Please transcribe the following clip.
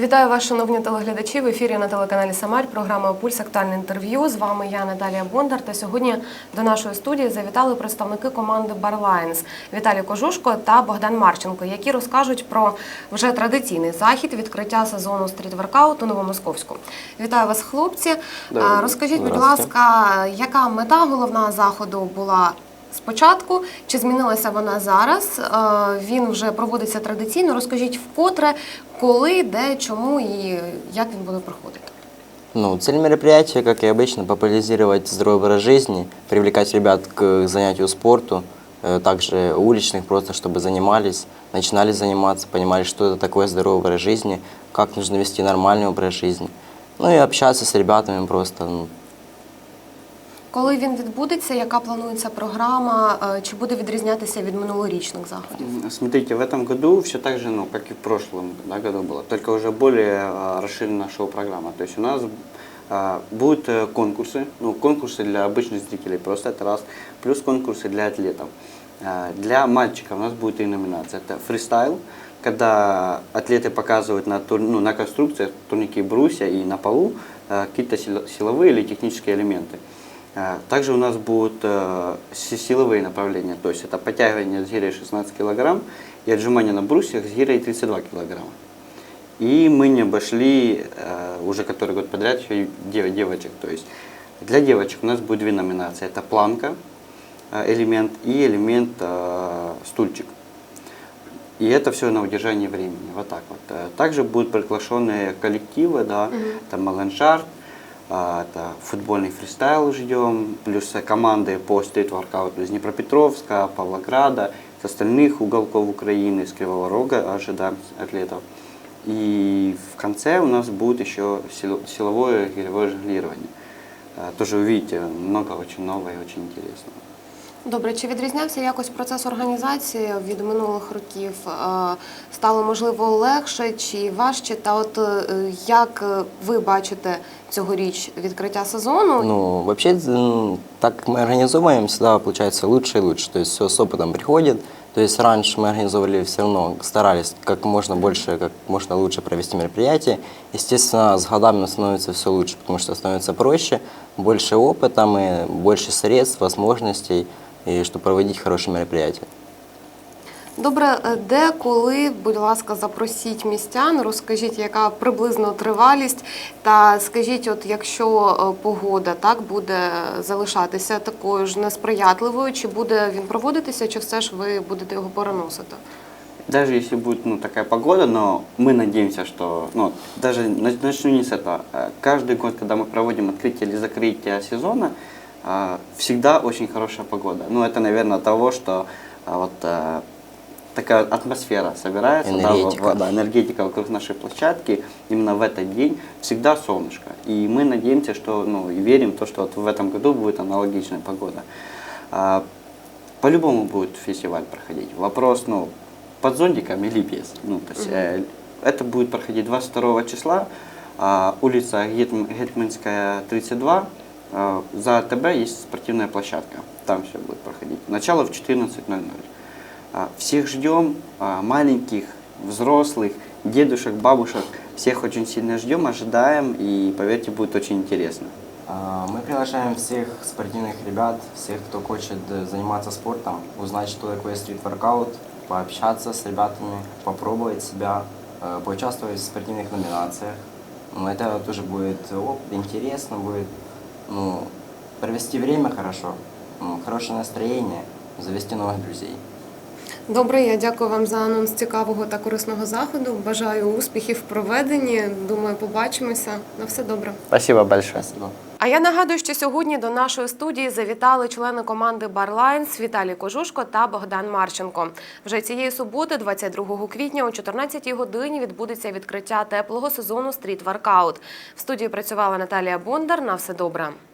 Вітаю вас, шановні телеглядачі. В ефірі на телеканалі Самарь. Програма Пульс актуальне інтерв'ю. З вами я Наталія Бондар. Та сьогодні до нашої студії завітали представники команди Барлайнс Віталій Кожушко та Богдан Марченко, які розкажуть про вже традиційний захід відкриття сезону стрітворкауту Новомосковську. Вітаю вас, хлопці. Доброго Розкажіть, будь ласка, яка мета головна заходу була? Спочатку чи змінилася вона зараз? Е, Він вже проводиться традиційно. Розкажіть вкотре, коли, де, чому і як він буде проходити. Ну, цель мероприятия, как и обычно, популяризировать здоровый образ жизни, привлекать ребят к занятию спорту, э, также уличных просто, чтобы занимались, начинали заниматься, понимали, что это такое здоровый образ жизни, как нужно вести нормальный образ жизни. Ну и общаться с ребятами просто, ну, Коли він відбудеться, яка планується програма, е, чи буде відрізнятися від минулорічних заходів? М, Смотрите, в этом году все так же, ну, как и в прошлом да, году было, только уже более а, расширена шоу-программа. То есть у нас а, будут э, конкурсы, ну, конкурсы для обычных зрителей, просто это раз, плюс конкурсы для атлетов. А, Для мальчиков у нас будет три номинации. Это фристайл, когда атлеты показывают на, тур- ну, на конструкциях, турнике брусья и на полу а, какие-то сил- силовые или технические элементы. А, Также у нас будут э, си- силовые направления, то есть это подтягивание с гирей 16 кг и отжимание на брусьях с гирей 32 кг. И мы не обошли э, уже который год подряд еще и девочек. То есть для девочек у нас будет две номинации. Это планка э, элемент и элемент э, стульчик. И это все на удержании времени. Вот так вот. Э, Также будут приглашенные коллективы, да, это Маланшарт, а, это футбольный фристайл ждем, плюс команды по стрит-воркауту из Днепропетровска, Павлограда, с остальных уголков Украины, с Кривого Рога ожидаем атлетов. И в конце у нас будет еще сил- силовое гиревое жонглирование. Э, Тоже увидите, много очень нового и очень интересного. Добре, чи відрізнявся якось процес організації від минулих років? Е, Стало можливо легше чи важче? Та от е, як е, ви бачите цьогоріч відкриття сезону? Ну, вообще, м, так как мы организовываем, всегда получается лучше и лучше. То есть все с опытом приходит. То есть раньше мы организовывали все равно, старались как можно больше, как можно лучше провести мероприятие. Естественно, с годами оно становится все лучше, потому что становится проще, больше опыта, мы, больше средств, возможностей, и чтобы проводить хорошие мероприятия. Добре, е, де, коли, будь ласка, запросіть містян, розкажіть, яка приблизно тривалість, та скажіть, от якщо е, погода так буде залишатися такою ж несприятливою, чи буде він проводитися, чи все ж ви будете його переносити? Даже если будет ну, такая погода, но мы надеемся, что, ну, даже на- начну не с этого. Э, Каждый год, когда мы проводим открытие или закрытие сезона, э, всегда очень хорошая погода. Ну, это, наверное, того, что э, вот э, такая атмосфера собирается, да, Энергетика. во- да, энергетика вокруг нашей площадки, именно в этот день всегда солнышко. И мы надеемся, что, ну, и верим в то, что вот в этом году будет аналогичная погода. А, по-любому будет фестиваль проходить. Вопрос, ну, под зонтиком или без. Ну, то есть, э, это будет проходить 22 числа. А, улица Гетм- Гетманская, 32. А, за АТБ есть спортивная площадка. Там все будет проходить. Начало в 14.00. А, всех ждем, а, маленьких, взрослых, дедушек, бабушек. Всех очень сильно ждем, ожидаем. И поверьте, будет очень интересно. Мы приглашаем всех спортивных ребят, всех, кто хочет э, заниматься спортом, узнать, что такое стрит-воркаут, пообщаться с ребятами, попробовать себя, э, поучаствовать в спортивных номинациях. Ну, Это тоже будет интересно, будет ну, провести время хорошо, хорошее настроение, завести новых друзей. Добре, я дякую вам за анонс цікавого та корисного заходу. Бажаю успіхів в проведенні. Думаю, побачимося. На все добре. Спасибо большое. Спасибо. А я нагадую, що сьогодні до нашої студії завітали члени команди Барлайнс Віталій Кожушко та Богдан Марченко. Вже цієї суботи, 22 квітня, о 14 годині відбудеться відкриття теплого сезону стріт-воркаут. В студії працювала Наталія Бондар. На все добре.